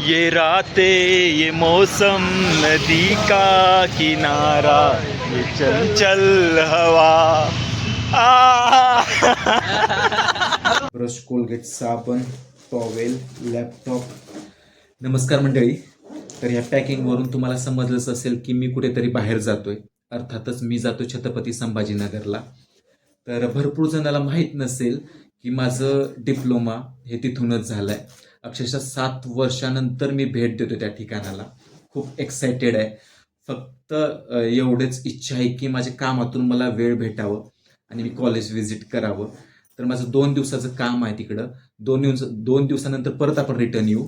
ये रातें ये मौसम नदी का किनारा ये चंचल हवा। आ। ब्रश कोलगेट साबण टॉवेल लॅपटॉप नमस्कार मंडळी. तर ह्या पॅकिंगवरून तुम्हाला समजलंच असेल की मी कुठेतरी बाहेर जातोय. अर्थातच मी जातो छत्रपती संभाजीनगरला. तर भरपूर जणाला माहीत नसेल की माझं डिप्लोमा हे तिथूनच झालं आहे अक्षरशः सात वर्षानंतर मी भेट देतो त्या ठिकाणाला. खूप एक्सायटेड आहे. फक्त एवढेच इच्छा आहे की माझ्या कामातून मला वेळ भेटावं आणि मी कॉलेज व्हिजिट करावं. तर माझं दोन दिवसाचं काम आहे तिकडं. दोन दिवस दोन दिवसानंतर परत आपण रिटर्न येऊ.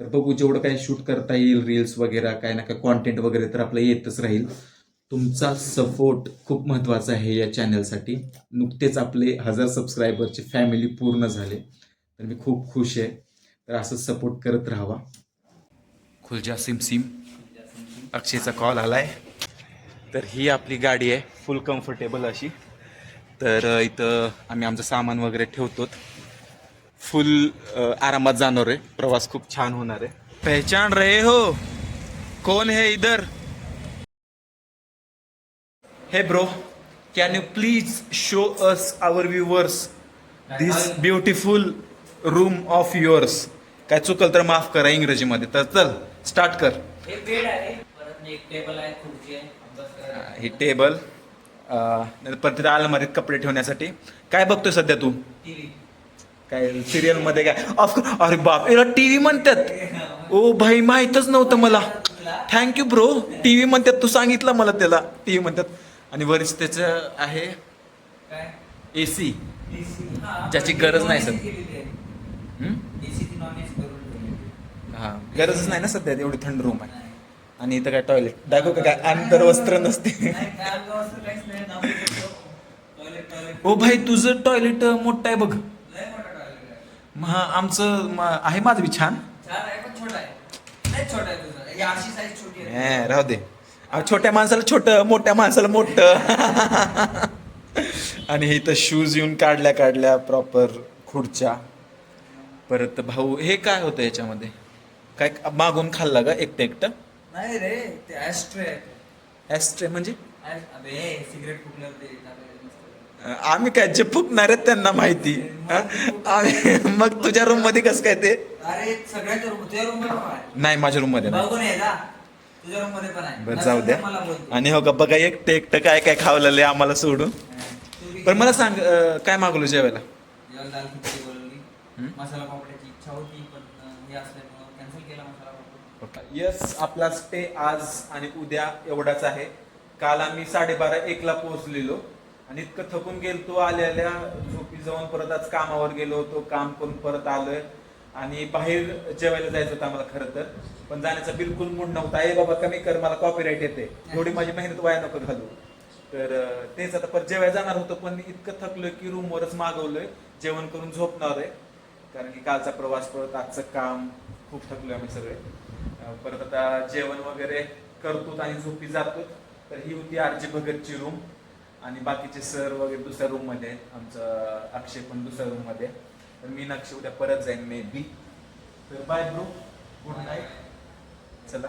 तर बघू जेवढं काही शूट करता येईल रील्स वगैरे काय ना काय कॉन्टेंट वगैरे तर आपलं येतच राहील. तुमचा सपोर्ट खूप महत्त्वाचा आहे या चॅनलसाठी नुकतेच आपले हजार सबस्क्रायबरची फॅमिली पूर्ण झाले. तर मी खूप खुश आहे. तर असं सपोर्ट करत राहावा. खुलजा सिम सिम. अक्षयचा कॉल आलाय. तर ही आपली गाडी आहे फुल कम्फर्टेबल अशी. तर इथं आम्ही आमचं सामान वगैरे ठेवतो फुल आरामात जाणार आहे. प्रवास खूप छान होणार आहे. पहचान रहे हो. कौन है इधर? Hey bro can you please show us our viewers this beautiful room of yours काय चुकल तर माफ करा इंग्रजीमध्ये. तर चल स्टार्ट कर. ही टेबल परत तिथे अलमारीत कपडे ठेवण्यासाठी. काय बघतोय सध्या तू? काय सिरियलमध्ये काय ऑफकोर्स अरे बाप याला टीव्ही म्हणतात. ओ भाई माहीतच नव्हतं मला. थँक्यू ब्रो टीव्ही म्हणतात. तू सांगितलं मला त्याला. टीव्ही म्हणतात. आणि वरीच त्याचं आहे काय? ए सी AC हा, ज्याची गरज नाही सर. केलेली आहे. AC ती non-AC करून ठेवलेली आहे. हा. गरजच नाही ना सध्या एवढी थंड रूम आहे. आणि इथं काय टॉयलेट दाखव का काय अंतर वस्त्र नसते. ओ भाई तुझं टॉयलेट मोठं आहे बघ. मग आमचं म- आहे माझं बी छान. छान आहे पण छोटा आहे. लय छोटा आहे तुझा. ही अशी साईज छोटी आहे. ए, राहू दे. अहो, छोट्या माणसाला छोट मोठ्या माणसाला मोठं. आणि हे इथं शूज येऊन काढल्या काढल्या प्रॉपर खुर्च्या. परत भाऊ हे काय होतं याच्यामध्ये? काय मागून खाल्ला का एकटं एकटं नाही रे ते ऍस्ट्रे आहे ॲस्ट्रे म्हणजे? सिगरेट आम्ही काय जे फुकणार आहेत त्यांना माहिती? आम्ही मग तुझ्या रूममध्ये कसं काय ते? अरे सगळ्याच्या रूम तुझ्या रूममध्ये पण आहे. नाही माझ्या रूममध्ये नाही. बरं जाऊ द्या. आणि हो का बघा एकटं एकटं काय काय खावलेलं आम्हाला सोडून. पण मला सांग काय मागवलं जेवायला? मसाला पापड्याची इच्छा होती पण हे असल्यामुळं कॅन्सल केला मसाला पापड यस आपला स्टे आज आणि उद्या एवढाच आहे. काल आम्ही साडेबारा एकला पोहोचलेलो आणि इतकं थकून गेलतो आल्याल्या झोपी जाऊन परत आज कामावर गेलो होतो काम करून परत आलोय. आणि बाहेर जेवायला जायचं होतं आम्हाला खरं तर. पण जाण्याचा बिलकुल मूड नव्हता. ए बाबा कमी कर मला कॉपीराईट येते थोडी माझी मेहनत वाया नको घालू. तर तेच आता परत जेवायला जाणार होतो पण इतकं थकलोय की रूमवरच मागवलोय. जेवण करून झोपणार आहे. कारण की कालचा प्रवास परत आजचं काम खूप थकलोय आम्ही सगळे. परत आता जेवण वगैरे करतो आणि झोपी जातो तर ही होती आरजी भगतची रूम आणि बाकीचे सर वगैरे दुसऱ्या रूममध्ये आहेत. आमचं अक्षय पण दुसऱ्या रूममध्ये आहे. तर मी नक्षी उद्या परत जाईन मे बी तर बाय ब्रो गुड नाईट चला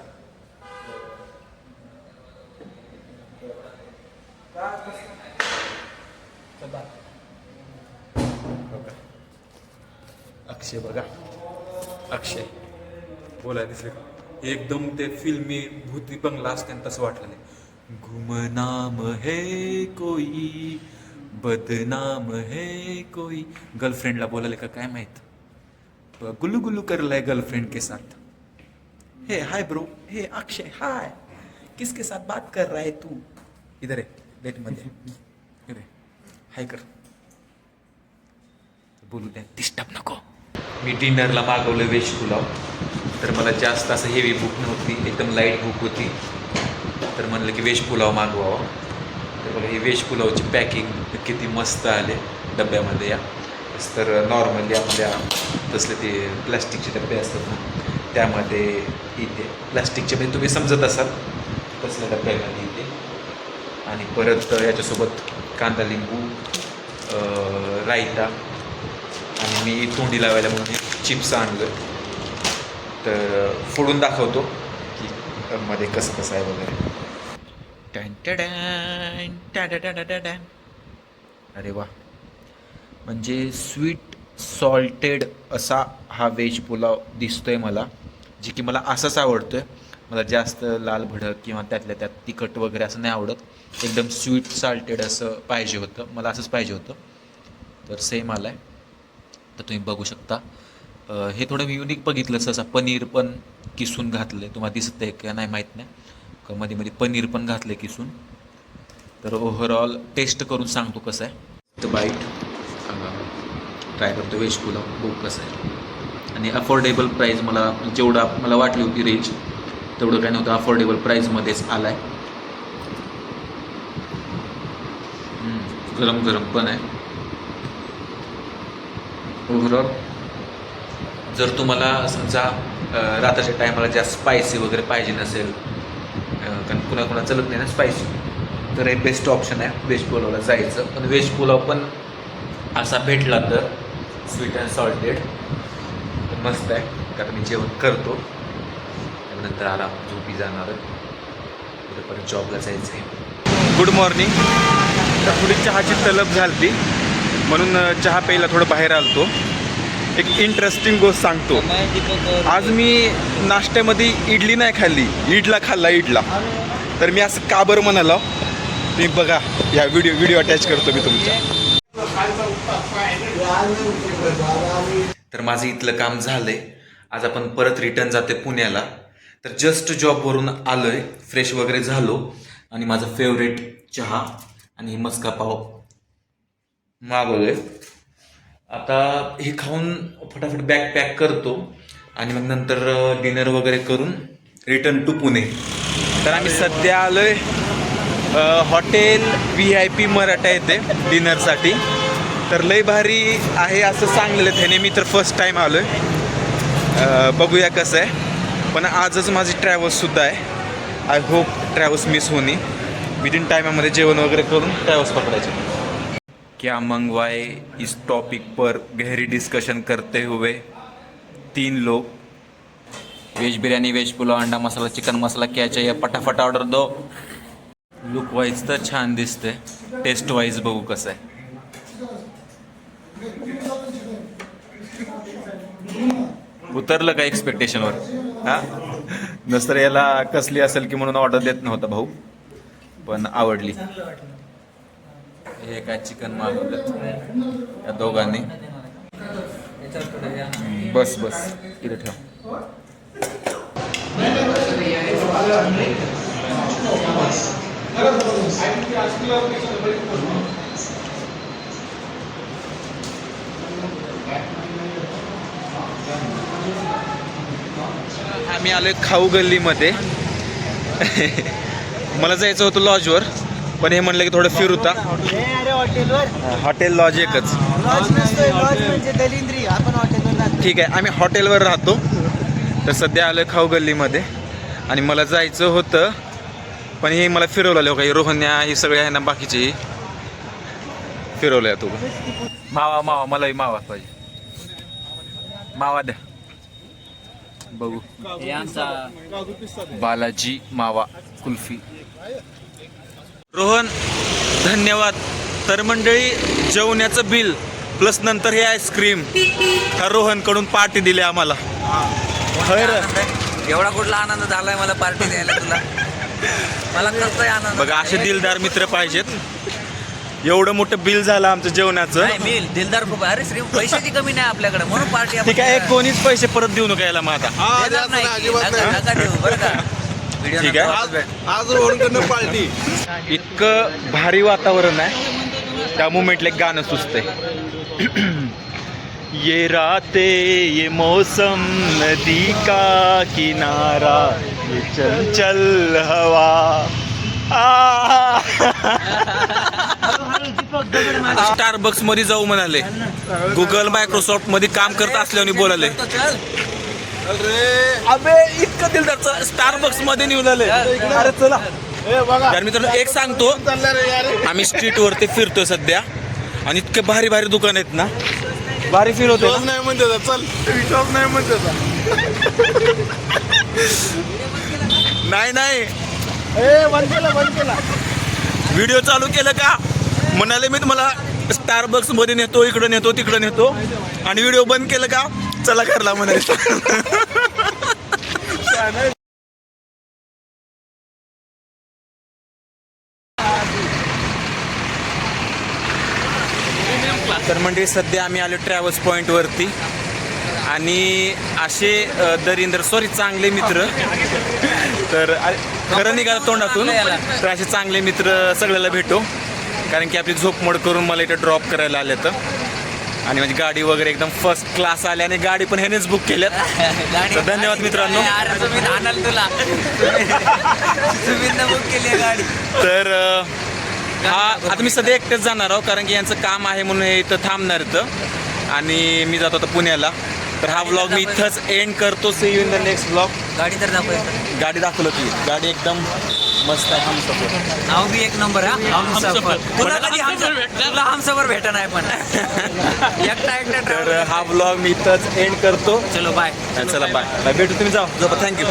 चला. अक्षय बघा अक्षय बोलाय दिसले का? एकदम ते फिल्मी भूती बंगला असते तसं वाटलं घुमनाम हे कोई बदनाम हे कोई. गर्लफ्रेंडला बोलायला का काय माहीत? गुल्लू गुल्लू करलाय गर्लफ्रेंड के साथ. हे हाय ब्रो हे अक्षय हाय किसके साथ बात कर रहा है तू? इधर है डेटमध्ये इधर हाय कर. बोलू द्या डिस्टर्ब नको. मी डिनरला मागवलं व्हेज पुलाव तर मला जास्त असं हेवी भूक नव्हती एकदम लाइट भूक होती. तर म्हणलं की व्हेज पुलाव मागवावा. तर बघा हे व्हेज पुलावची पॅकिंग किती मस्त आले डब्यामध्ये या. तर नॉर्मली आपल्या तसले ते प्लॅस्टिकचे डबे असतात ना त्यामध्ये इथे प्लॅस्टिकचे म्हणजे तुम्ही समजत असाल तसल्या डब्यामध्ये इथे. आणि परत याच्यासोबत कांदा लिंबू रायता. आणि मी तोंडी लावायला म्हणून चिप्स आणलं. तर फोडून दाखवतो की मध्ये कसं कसं आहे वगैरे. अरे वा. म्हणजे स्वीट सॉल्टेड असा हा व्हेज पुलाव दिसतोय मला जे की मला असंच आवडतोय. मला जास्त लाल भडक किंवा त्यातल्या त्यात तिखट वगैरे असं नाही आवडत. एकदम स्वीट सॉल्टेड असं पाहिजे होतं. मला असंच पाहिजे होतं. तर सेम आलं आहे तर तुम्ही बघू शकता. हे थोडं मी युनिक बघितलं सहसा पनीर पण किसून घातलं आहे तुम्हाला दिसत आहे का नाही माहीत नाही. का मध्ये मध्ये पनीर पण घातलं आहे किसून. तर ओव्हरऑल टेस्ट करून सांगतो कसं आहे. तर बाईट ट्राय करतो व्हेज पुलाव बघू कसं आहे. आणि अफोर्डेबल प्राईज मला जेवढा मला वाटली होती रेंज तेवढं काय नव्हतं. अफोर्डेबल प्राईजमध्येच आला आहे गरम गरम पण आहे. ओव्हरऑल जर तुम्हाला समजा रात्रीच्या टायमाला जास्त स्पायसी वगैरे पाहिजे नसेल कारण कुणा कुणा चलत नाही ना स्पायसी तर हे बेस्ट ऑप्शन आहे व्हेज पुलावला जायचं. पण व्हेज पुलाव पण असा भेटला तर स्वीट अँड सॉल्टेड तर मस्त आहे कारण मी जेवण करतो. त्यानंतर आराम झोपी जाणार परत जॉबला जायचं आहे गुड मॉर्निंग तर थोडी चहाची तलब झाली म्हणून चहा प्यायला थोडं बाहेर आलतो. एक इंटरेस्टिंग गोष्ट सांगतो. आज मी नाश्त्यामध्ये इडली नाही खाल्ली इडला खाल्ला इडला. तर मी असं का बरं म्हणालो? तुम्ही बघा या व्हिडिओ व्हिडिओ अटॅच करतो मी तुमच्या. तर माझं इथलं काम झालंय. आज आपण परत रिटर्न जाते पुण्याला. तर जस्ट जॉबवरून आलोय फ्रेश वगैरे झालो. आणि माझा फेवरेट चहा आणि मस्का पाव मागवलोय. आता हे खाऊन फटाफट बॅग पॅक करतो आणि मग नंतर डिनर वगैरे करून रिटर्न टू पुणे. तर आम्ही सध्या आलोय आहे hotel V I P Maratha येते डिनरसाठी तर लय भारी आहे असं सांगलेलं त्याने मी तर फर्स्ट टाईम आलो आहे बघूया कसं आहे. पण आजच माझी ट्रॅव्हल्ससुद्धा आहे. आय होप ट्रॅव्हल्स मिस होणे. विदिन टायमामध्ये जेवण वगैरे करून ट्रॅव्हल्स पकडायचे. क्या मंगवाए इस टॉपिक पर गहरी डिस्कशन करते हुए तीन लोग। वेज बिर्याणी वेज पुलाव अंडा मसाला चिकन मसाला क्या चाहिए? फटाफट ऑर्डर दो। लुक वाईज तर छान दिसते टेस्ट वाईज बघू कसं आहे. उतरलं का एक्सपेक्टेशनवर हा? नसतर याला कसली असेल की म्हणून ऑर्डर देत नव्हता भाऊ. पण आवडली. हे काय चिकन मागवलं? या दोघांनी. बस बस. इथे ठेव. आम्ही आलोय खाऊ गल्लीमध्ये. मला जायचं होतं लॉजवर पण हे म्हणलं की थोडं फिरूता अरे हॉटेलवर हॉटेल लॉज एकच. म्हणजे ठीक आहे आम्ही हॉटेलवर राहतो. तर सध्या आलो खाऊ गल्लीमध्ये. आणि मला जायचं होतं पण हे मला फिरवलं काही रोहन्या हे सगळे आहे ना बाकीचे. फिरवलं तू मावा मावा मलाही मावा पाहिजे. मावा द्या. बघू. बालाजी मावा कुल्फी. रोहन धन्यवाद. तर मंडळी जेवण्याचं बिल प्लस नंतर हे आईस्क्रीम. हा रोहनकडून पार्टी दिली आम्हाला. एवढा कुठला आनंद झालाय मला पार्टी द्यायला तुला? मला कसं आनंद बघा असे दिलदार मित्र पाहिजेत. एवढं मोठं बिल झालं आमचं जेवणाचं. नाही मिल दिलदार खूप. अरे श्री पैशाची कमी नाही आपल्याकडे. म्हणून पार्टी ठीक आहे एक कोणीच पैसे परत देऊ नका याला मग आता. बरं का? ठीक आहे. आज रोहनकडनं पार्टी इतकं भारी वातावरण आहे. त्या मुमेंटला एक गाणं सुचतंय. ये राते ये मौसम नदी का किनारा ये चंचल हवा. स्टारबक्समध्ये जाऊ म्हणाले. गुगल मायक्रोसॉफ्टमध्ये काम करत असल्याने बोलाले. अबे इतकं दिलदार स्टारबक्समध्ये निघाले अरे चला. तर मित्रांनो एक सांगतो. आम्ही स्ट्रीट वरती फिरतोय सध्या. आणि इतके भारी भारी दुकान आहेत ना. भारी फील होते नाही म्हणते. चल. विश्वास नाही म्हणते. नाही नाही. व्हिडिओ चालू केलं का? म्हणाले मी तुम्हाला स्टारबक्समध्ये नेतो इकडं नेतो तिकडं नेतो. आणि व्हिडिओ बंद केलं का? चला करला म्हणायचं. तर म्हणजे सध्या आम्ही आलो ट्रॅव्हल्स पॉईंटवरती आणि असे अ, दरिंदर सॉरी चांगले मित्र. तर खरं निघालं तोंडातून तर असे चांगले मित्र सगळ्याला भेटो. कारण की आपली झोप मोड करून मला इथं ड्रॉप करायला आले तर. आणि माझी गाडी वगैरे एकदम फर्स्ट क्लास आली आणि गाडी पण ह्यानेच बुक केल्यात. तर धन्यवाद मित्रांनो. तुला. बुक केली गाडी. तर हा आता मी सध्या एकटेच जाणार आहो कारण की यांचं काम आहे म्हणून हे इथं थांबणार इथं. आणि मी जातो आता पुण्याला. तर हा ब्लॉग मी इथंच एंड करतो. See you in the next blog गाडी तर दाखवायचं गाडी दाखवलं ती गाडी एकदम मस्त आहे. हम नाव बी एक नंबर हा? हमसफर तुला कधी हमसफर तुला हमसफर भेटा नाही पण. एकटा एकटा तर हा ब्लॉग मी इथंच एंड करतो. चलो बाय चला बाय बाय भेटू तुम्ही जाऊ थँक्यू